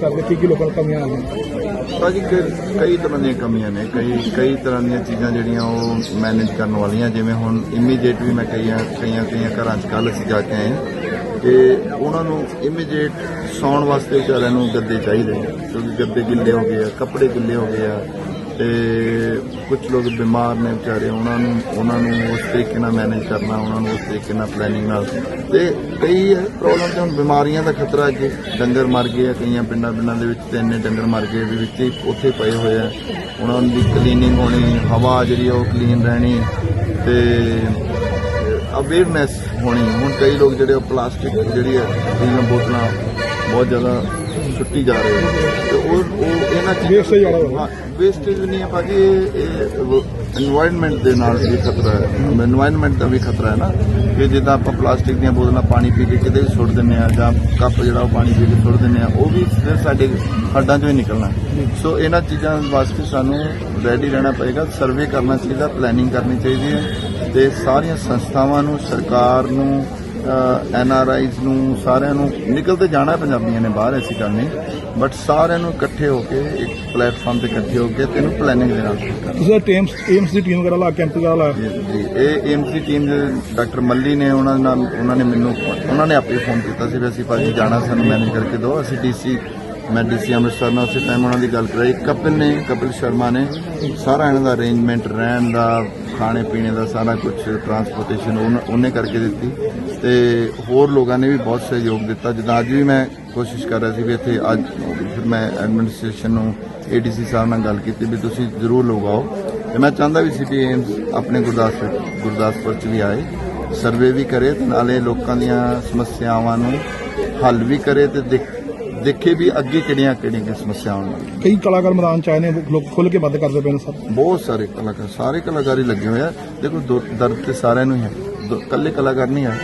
ਕਰਦੇ ਕੀ ਕੀ ਲੋਕਾਂ ਨੂੰ ਕਮੀਆਂ ਆ ਭਾਜੀ ਕਈ ਤਰ੍ਹਾਂ ਦੀਆਂ ਕਮੀਆਂ ਨੇ, ਕਈ ਕਈ ਤਰ੍ਹਾਂ ਦੀਆਂ ਚੀਜ਼ਾਂ ਜਿਹੜੀਆਂ ਉਹ ਮੈਨੇਜ ਕਰਨ ਵਾਲੀਆਂ, ਜਿਵੇਂ ਹੁਣ ਇਮੀਡੀਏਟ ਵੀ ਮੈਂ ਕਈਆਂ ਕਈਆਂ ਕਈਆਂ ਘਰਾਂ 'ਚ ਕੱਲ ਅਸੀਂ ਜਾ ਕੇ ਆਏ ਹਾਂ ਉਹਨਾਂ ਨੂੰ ਇਮੀਡੀਏਟ ਸੌਣ ਵਾਸਤੇ ਵਿਚਾਰਿਆਂ ਨੂੰ ਗੱਦੇ ਚਾਹੀਦੇ ਨੇ, ਕਿਉਂਕਿ ਗੱਦੇ ਗਿੱਲੇ ਹੋ ਗਏ ਆ, ਕੱਪੜੇ ਗਿੱਲੇ ਹੋ ਗਏ ਆ ਤੇ ਕੁਝ ਲੋਕ ਬਿਮਾਰ ਨੇ ਵਿਚਾਰੇ, ਉਹਨਾਂ ਨੂੰ ਉਹਨਾਂ ਨੂੰ ਉਸ ਤਰੀਕੇ ਨਾਲ ਮੈਨੇਜ ਕਰਨਾ, ਉਹਨਾਂ ਨੂੰ ਉਸ ਤਰੀਕੇ ਨਾਲ ਪਲੈਨਿੰਗ ਨਾਲ। ਤੇ ਕਈ ਪ੍ਰੋਬਲਮ ਤੇ ਹੁਣ ਬਿਮਾਰੀਆਂ ਦਾ ਖਤਰਾ ਅੱਗੇ, ਡੰਗਰ ਮਰ ਗਏ ਆ, ਕਈਆਂ ਪਿੰਡਾਂ ਪਿੰਡਾਂ ਦੇ ਵਿੱਚ ਤੇ ਇੰਨੇ ਡੰਗਰ ਮਰ ਗਏ, ਵੀ ਵਿੱਚ ਹੀ ਉੱਥੇ ਪਏ ਹੋਏ ਆ। ਉਹਨਾਂ ਦੀ ਕਲੀਨਿੰਗ ਹੋਣੀ, ਹਵਾ ਜਿਹੜੀ ਆ ਉਹ ਕਲੀਨ ਰਹਿਣੀ, ਤੇ ਅਵੇਅਰਨੈਸ ਹੋਣੀ ਹੁਣ ਕਈ ਲੋਕ ਜਿਹੜੇ ਉਹ ਪਲਾਸਟਿਕ ਜਿਹੜੀ ਹੈ ਦੀਆਂ ਬੋਤਲਾਂ ਬਹੁਤ ਜ਼ਿਆਦਾ ਸੁੱਟੀ ਜਾ ਰਹੇ ਤੇ ਉਹ ਉਹ ਇਹਨਾਂ ਚੀਜ਼ਾਂ ਵੇਸਟੇਜ ਵਾਲਾ ਵੇਸਟੇਜ ਨਹੀਂ ਹੈ ਭਾਜੀ ਇਹ এনवायरमेंट ਦੇ ਨਾਲ ਵੀ ਖਤਰਾ ਹੈ। এনवायरमेंट ਦਾ ਵੀ ਖਤਰਾ ਹੈ ਨਾ ਕਿ ਜਿੱਦਾਂ ਆਪਾਂ ਪਲਾਸਟਿਕ ਦੀਆਂ ਬੋਤਲਾਂ ਪਾਣੀ ਪੀ ਕੇ ਕਿਤੇ ਵੀ ਸੁੱਟ ਦਿੰਨੇ ਆ ਜਾਂ ਕੱਪ ਜਿਹੜਾ ਉਹ ਪਾਣੀ ਪੀ ਕੇ ਸੁੱਟ ਦਿੰਨੇ ਆ ਉਹ ਵੀ ਫਿਰ ਸਾਡੇ ਹੱਡਾਂ 'ਚੋਂ ਹੀ ਨਿਕਲਣਾ। ਸੋ ਇਹਨਾਂ ਚੀਜ਼ਾਂ ਵਾਸਤੇ ਸਾਨੂੰ ਰੈਡੀ ਰਹਿਣਾ ਪਏਗਾ। ਸਰਵੇ ਕਰਨਾ ਚਾਹੀਦਾ ਪਲੈਨਿੰਗ ਕਰਨੀ ਚਾਹੀਦੀ ਹੈ। ਤੇ ਸਾਰੀਆਂ ਸੰਸਥਾਵਾਂ ਨੂੰ ਸਰਕਾਰ ਨੂੰ ਐਨ ਆਰ ਆਈਜ਼ ਨੂੰ ਸਾਰਿਆਂ ਨੂੰ ਨਿਕਲ ਤੇ ਜਾਣਾ ਪੰਜਾਬੀਆਂ ਨੇ ਬਾਹਰ ਐਸੀ ਗੱਲ ਨਹੀਂ। ਬਟ ਸਾਰਿਆਂ ਨੂੰ ਇਕੱਠੇ ਹੋ ਕੇ ਇੱਕ ਪਲੇਟਫਾਰਮ ਤੇ ਇਕੱਠੇ ਹੋ ਕੇ ਤੈਨੂੰ ਪਲੈਨਿੰਗ ਦੇ ਨਾਲ ਕਰਨਾ ਤੁਸੀਂ ਟੀਮਸ ਏਮਸ ਦੀ ਟੀਮ ਵਗੈਰਾ ਲਾ ਕੈਂਪ ਵਗੈਰਾ ਲਾ। ਜੀ ਇਹ ਏਮਸੀ ਟੀਮ ਦੇ ਡਾਕਟਰ ਮੱਲੀ ਨੇ ਉਹਨਾਂ ਦੇ ਨਾਲ ਉਹਨਾਂ ਨੇ ਮੈਨੂੰ ਉਹਨਾਂ ਨੇ ਆਪੇ ਫੋਨ ਕੀਤਾ ਸੀ ਵੀ ਅਸੀਂ ਭਾਜੀ ਜਾਣਾ ਸਾਨੂੰ ਮੈਨੇਜ ਕਰਕੇ ਦਿਓ। ਅਸੀਂ ਡੀਸੀ ਮੈਂ ਡੀਸੀ ਅੰਮ੍ਰਿਤਸਰ ਨਾਲ ਉਸੇ ਟਾਈਮ ਉਹਨਾਂ ਦੀ ਗੱਲ ਕਰਾਈ। ਕਪਿਲ ਨੇ, ਕਪਿਲ ਸ਼ਰਮਾ ਨੇ ਸਾਰਾ ਇਹਨਾਂ ਦਾ ਅਰੇਂਜਮੈਂਟ ਰਹਿਣ ਦਾ, ਖਾਣੇ ਪੀਣੇ ਦਾ ਸਾਰਾ ਕੁਝ ਟਰਾਂਸਪੋਰਟੇਸ਼ਨ ਉਹਨੇ ਕਰਕੇ ਦਿੱਤੀ। ਤੇ ਹੋਰ ਲੋਕਾਂ ਨੇ ਵੀ ਬਹੁਤ ਸਹਿਯੋਗ ਦਿੱਤਾ। ਜਿੱਦਾਂ ਅੱਜ ਵੀ ਮੈਂ ਕੋਸ਼ਿਸ਼ ਕਰ ਰਿਹਾ ਸੀ ਵੀ ਇੱਥੇ ਅੱਜ ਫਿਰ ਮੈਂ ਐਡਮਿਨਿਸਟ੍ਰੇਸ਼ਨ ਨੂੰ ਏਡੀਸੀ ਸਾਹਿਬ ਨਾਲ ਗੱਲ ਕੀਤੀ ਵੀ ਤੁਸੀਂ ਜ਼ਰੂਰ ਲੋਕ ਆਓ। ਤੇ ਮੈਂ ਚਾਹੁੰਦਾ ਵੀ ਸਿਟੀ ਏਮਸ ਆਪਣੇ ਗੁਰਦਾਸਪੁਰ ਗੁਰਦਾਸਪੁਰ ਚ ਵੀ ਆਏ। ਸਰਵੇ ਵੀ ਕਰੇ ਤੇ ਨਾਲੇ ਲੋਕਾਂ ਦੀਆਂ ਸਮੱਸਿਆਵਾਂ ਨੂੰ ਹੱਲ ਵੀ ਕਰੇ ਤੇ ਦੇਖ- ਵੀ ਅੱਗੇ ਕਿਹੜੀਆਂ ਕਿਹੜੀਆਂ ਸਮੱਸਿਆਵਾਂ ਨੇ ਕਈ ਕਲਾਕਾਰ ਮੈਦਾਨ ਚ ਆਏ ਨੇ ਲੋਕ ਖੁੱਲ ਕੇ ਮਦਦ ਕਰਦੇ ਪਏ ਨੇ ਸਰ। ਬਹੁਤ ਸਾਰੇ ਕਲਾਕਾਰ ਸਾਰੇ ਕਲਾਕਾਰ ਲੱਗੇ ਹੋਏ ਆ। ਦੇਖੋ ਦੁ- ਦਰਦ ਤੇ ਸਾਰਿਆਂ ਨੂੰ ਹੀ ਹੈ ਦੁ- ਇਕੱਲੇ ਕਲਾਕਾਰ ਨਹੀਂ ਹੈ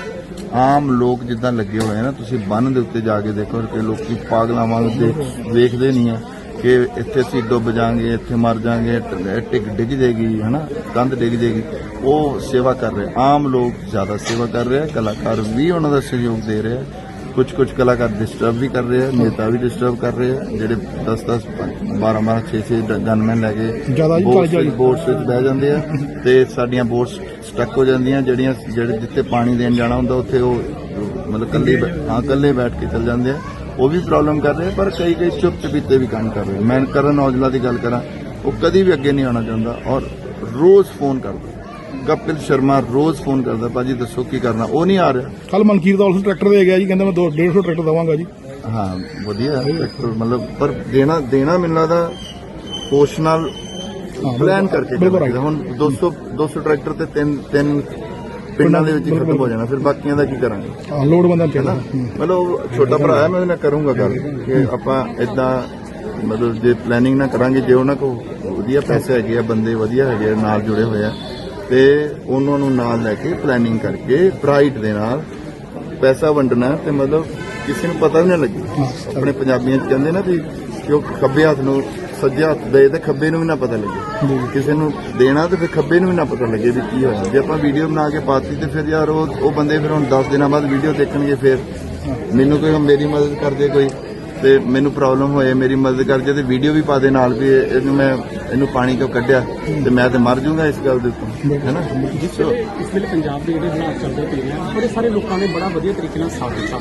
ਆਮ ਲੋਕ ਜਿੱਦਾਂ ਲੱਗੇ ਹੋਏ ਆ ਨਾ ਤੁਸੀਂ ਬੰਨ ਦੇ ਉੱਤੇ ਜਾ ਕੇ ਦੇਖੋ ਕਿ ਲੋਕੀ ਪਾਗਲਾਂ ਵਾਂਗ ਦੇਖ- ਵੇਖਦੇ ਨਹੀਂ ਆ ਕਿ ਇੱਥੇ ਅਸੀਂ ਡੁੱਬ ਜਾਾਂਗੇ ਇੱਥੇ ਮਰ ਜਾਾਂਗੇ ਟਿਕ ਡਿੱਗ ਜਾਏਗੀ ਹਨਾ? ਕੰਧ ਡਿੱਗ ਜਾਏਗੀ ਉਹ ਸੇਵਾ ਕਰ ਰਹੇ ਆਮ ਲੋਕ ਜ਼ਿਆਦਾ ਸੇਵਾ ਕਰ ਰਹੇ ਆ। ਕਲਾਕਾਰ ਵੀ ਉਹਨਾਂ ਦਾ ਸਹਿਯੋਗ ਦੇ ਰਹੇ ਆ। ਕੁਝ ਕੁਝ ਕਲਾਕਾਰ ਡਿਸਟਰਬ ਵੀ ਕਰ ਰਹੇ ਆ ਨੇਤਾ ਵੀ ਡਿਸਟਰਬ ਕਰ ਰਹੇ ਆ ਜਿਹੜੇ 10 10 12 12 6 6 ਗਨਮੈਨ ਲੈ ਕੇ ਜ਼ਿਆਦਾ ਜ਼ਿਆਦਾ ਵਿੱਚ- ਬਹਿ ਜਾਂਦੇ ਆ ਤੇ ਸਾਡੀਆਂ ਬੋਟਸ ਸਟਕ ਹੋ ਜਾਂਦੀਆਂ ਜਿਹੜੀਆਂ ਜਿਹੜੇ ਜਿੱਥੇ ਪਾਣੀ ਦੇਣ ਜਾਣਾ ਹੁੰਦਾ ਉੱਥੇ ਉਹ ਮਤਲਬ ਕੱਲੇ ਹਾਂ ਕੱਲੇ ਬੈਠ ਕੇ ਚੱਲ ਜਾਂਦੇ ਆ। ਉਹ ਵੀ ਪ੍ਰੋਬਲਮ ਕਰ ਰਹੇ ਪਰ ਕਈ ਕਈ ਚੁੱਪ ਚਪੀਤੇ ਵੀ ਕੰਮ ਕਰ ਰਹੇ। ਮੈਂ ਕਰਨ ਔਜਲਾ ਦੀ ਗੱਲ ਕਰਾਂ ਉਹ ਕਦੀ ਵੀ ਅੱਗੇ ਨਹੀਂ ਆਉਣਾ ਚਾਹੁੰਦਾ ਔਰ ਰੋਜ਼ ਫੋਨ ਕਰਦਾ। ਕਪਿਲ ਸ਼ਰਮਾ ਰੋਜ਼ ਫੋਨ ਕਰਦਾ ਭਾਜੀ ਦੱਸੋ ਕੀ ਕਰਨਾ? ਉਹ ਨਹੀਂ ਆ ਰਿਹਾ। ਕੱਲ ਮਨਕੀਰ ਦਾ ਉਸ ਟਰੈਕਟਰ ਦੇ ਗਿਆ ਜੀ ਕਹਿੰਦਾ ਮੈਂ 150 ਟਰੈਕਟਰ ਦਵਾਂਗਾ ਜੀ। ਹਾਂ ਵਧੀਆ ਟਰੈਕਟਰ ਮਤਲਬ ਪਰ ਦੇਣਾ ਦੇਣਾ ਮੈਨੂੰ ਲੱਗਦਾ ਕੋਸ਼ ਨਾਲ ਪਲਾਨ ਕਰਕੇ ਚਾਹੀਦਾ। ਹੁਣ 200 200 ਟਰੈਕਟਰ ਤੇ ਤਿੰਨ ਤਿੰਨ ਪਿੰਡਾਂ ਦੇ ਵਿੱਚ ਹੀ ਖਤਮ ਹੋ ਜਾਣਾ ਫਿਰ ਬਾਕੀਆਂ ਦਾ ਕੀ ਕਰਾਂਗੇ? ਹਾਂ ਲੋਡ ਬੰਦਾ ਚਾਹੀਦਾ। ਮਤਲਬ ਉਹ ਛੋਟਾ ਭਰਾ ਹੈ ਮੈਂ ਉਹਦੇ ਨਾਲ ਕਰੂੰਗਾ ਗੱਲ ਕਿ ਆਪਾਂ ਇਦਾਂ ਮਤਲਬ ਜੇ ਪਲੈਨਿੰਗ ਨਾ ਕਰਾਂਗੇ ਜੇ ਉਹਨਾਂ ਕੋ ਵਧੀਆ ਪੈਸੇ ਹੈਗੇ ਆ ਬੰਦੇ ਵਧੀਆ ਹੈਗੇ ਆ ਨਾਲ ਜੁੜੇ ਹੋਏ ਆ ਤੇ ਉਹਨਾਂ ਨੂੰ ਨਾਲ ਲੈ ਕੇ ਪਲੈਨਿੰਗ ਕਰਕੇ ਪ੍ਰਾਈਡ ਦੇ ਨਾਲ ਪੈਸਾ ਵੰਡਣਾ ਤੇ ਮਤਲਬ ਕਿਸੇ ਨੂੰ ਪਤਾ ਵੀ ਨਾ ਲੱਗੇ। ਆਪਣੇ ਪੰਜਾਬੀਆਂ ਚ ਕਹਿੰਦੇ ਨਾ ਵੀ ਕਿ ਉਹ ਖੱਬੇ ਹੱਥ ਨੂੰ ਸੱਜੇ ਹੱਥ ਦੇ ਤੇ ਖੱਬੇ ਨੂੰ ਵੀ ਨਾ ਪਤਾ ਲੱਗੇ। ਕਿਸੇ ਨੂੰ ਦੇਣਾ ਤੇ ਫਿਰ ਖੱਬੇ ਨੂੰ ਵੀ ਨਾ ਪਤਾ ਲੱਗੇ ਵੀ ਕੀ ਹੋਇਆ। ਜੇ ਆਪਾਂ ਵੀਡੀਓ ਬਣਾ ਕੇ ਪਾਤੀ ਤੇ ਫਿਰ ਯਾਰ ਉਹ ਉਹ ਬੰਦੇ ਫਿਰ ਹੁਣ 10 ਦਿਨਾਂ ਬਾਅਦ ਵੀਡੀਓ ਦੇਖਣਗੇ ਫਿਰ। ਮੈਨੂੰ ਕੋਈ ਮੇਰੀ ਮਦਦ ਕਰ ਦੇ ਕੋਈ। ਤੇ ਮੈਨੂੰ ਪ੍ਰੋਬਲਮ ਹੋਏ ਮੇਰੀ ਮਦਦ ਕਰ ਜੇ ਤੇ ਵੀਡੀਓ ਵੀ ਪਾ ਦੇ ਨਾਲ ਵੀ ਇਹਨੂੰ ਮੈਂ ਇਹਨੂੰ ਪਾਣੀ ਕਿਉਂ ਕੱਢਿਆ? ਤੇ ਮੈਂ ਤੇ ਮਰ ਜਾਊਂਗਾ ਇਸ ਗੱਲ ਦੇ ਉੱਤੇ ਹੈਨਾ ਜਿਸ ਵੇਲੇ ਪੰਜਾਬ ਦੇ ਜਿਹੜੇ ਹਾਲਾਤ ਚੱਲਦੇ ਪਏ ਨੇ, ਬੜੇ ਸਾਰੇ ਲੋਕਾਂ ਨੇ ਬੜਾ ਵਧੀਆ ਤਰੀਕੇ ਨਾਲ ਸਾਥ ਦਿੱਤਾ।